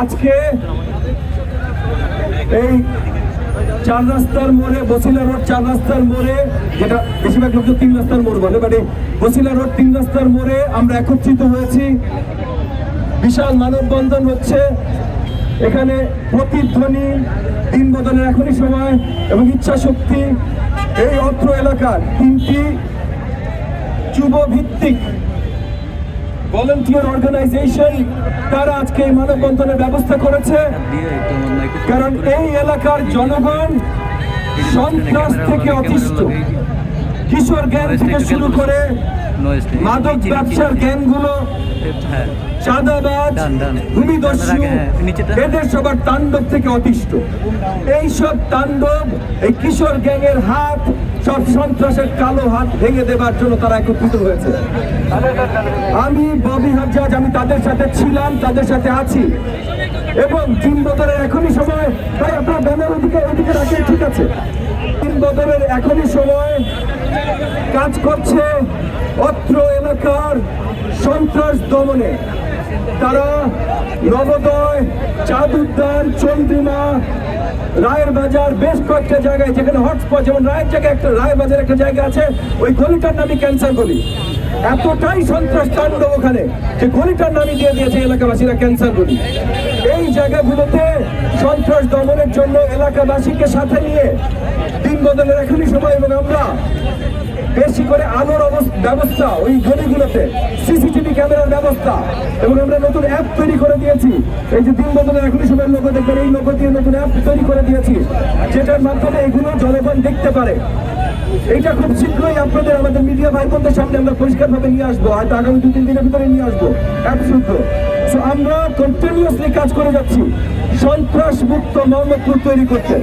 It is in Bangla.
আজকে এই চার রাস্তার মোড়ে বসিলা রোড, চার রাস্তার মোড়ে যেটা বেশিরভাগ লোক তিন রাস্তার মোড় বলে মানে বসিলা রোড, তিন রাস্তার মোড়ে আমরা একত্রিত হয়েছি। বিশাল মানববন্ধন হচ্ছে। এখানে প্রতিধ্বনি, দিন বদলের এখনই সময় এবং ইচ্ছা শক্তি এই অত্র এলাকার তিনটি যুব ভিত্তিক ভলেন্টিয়ার অর্গানাইজেশন তারা আজকে এই মানববন্ধনের ব্যবস্থা করেছে কারণ এই এলাকার জনগণ সন্ত্রাস থেকে অতিষ্ঠ কিশোর গ্যাং থেকে শুরু করে মাদক ব্যবসার গ্যাংগুলো, চাঁদাবাজ। ভূমিদস্যু। এদের সবার তাণ্ডব থেকে অতিষ্ঠ এই সব তাণ্ডব এই কিশোর গ্যাংয়ের হাত সব সন্ত্রাসের কালো হাত ভেঙে দেবার জন্য তারা একত্রিত হয়েছে। আমি, ববি হাজাজ আমি তাদের সাথে ছিলাম, তাদের সাথে আছি। এবং তিন বদলের এখনই সময় ভাই আপনার ব্যানার ওদিকে ওদিকে রাখেন, ঠিক আছে। তিন বদলের এখনই সময় কাজ করছে অত্র এলাকার সন্ত্রাস দমনে। তারা নবোদয় চাঁদ উদ্যান চন্দ্রিমা রায়ের বাজার বেশ কয়েকটা জায়গায়, যেখানে হটস্পট যেমন রায়ের জায়গায় একটা রায়ের বাজার একটা জায়গা আছে, ওই গলিটার নামই ক্যান্সার গলি। এতটাই সন্ত্রাস তাণ্ডব ওখানে যে গলিটার নামই দিয়ে দিয়েছে এলাকাবাসীরা ক্যান্সার গলি। এই জায়গাগুলোতে সন্ত্রাস দমনের জন্য এলাকাবাসীকে সাথে নিয়ে দিন বদলের এখনই সময় এবং আমরা বেশি করে আলোর ব্যবস্থা ওই গলিগুলোতে, সিসিটিভি ক্যামেরার ব্যবস্থা এবং আমরা নতুন অ্যাপ তৈরি করে দিয়েছি। এই যে দিন বদলের এখনই সময় লোক দেখবেন, এই লোক দিয়ে নতুন অ্যাপ তৈরি করে দিয়েছি। যেটার মাধ্যমে এগুলো জনগণ দেখতে পারে। এটা খুব শীঘ্রই আপনাদের, আমাদের মিডিয়া ভাই বোনদের সামনে আমরা পরিষ্কার পরিষ্কারভাবে নিয়ে আসব। হয়তো আগামী দু তিন দিনের ভিতরে নিয়ে আসব। অ্যাপ শুদ্ধ। সো আমরা কন্টিনিউসলি কাজ করে যাচ্ছি। সন্ত্রাস মুক্ত মোহাম্মদপুর তৈরি করতে।